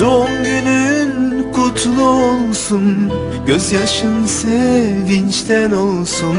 Doğum günün kutlu olsun Gözyaşın sevinçten olsun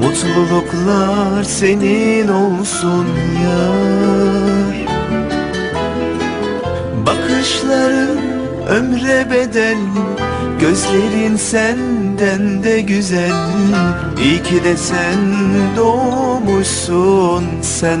Mutluluklar senin olsun yar. Bakışların ömre bedel Gözlerin senden de güzel. İyi ki de sen doğmuşsun sen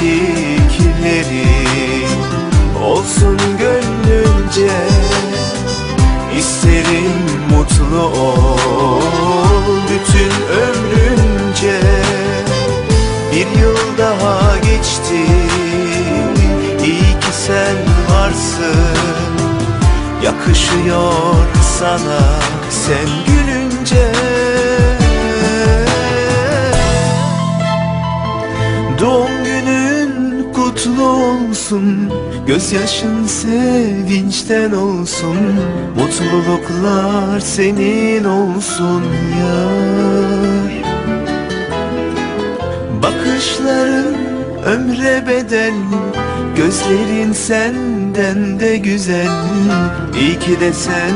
Diledikleri olsun gönlünce. İsterim mutlu ol bütün ömrünce. Bir yıl daha geçti iyi ki sen varsın. Yakışıyor sana sen gülünce kutlu olsun Gözyaşın sevinçten olsun Mutluluklar senin olsun yar Bakışların ömre bedel Gözlerin senden de güzel. İyi ki de sen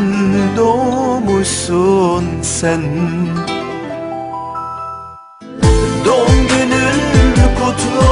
doğmuşsun sen. Doğum günün kutlu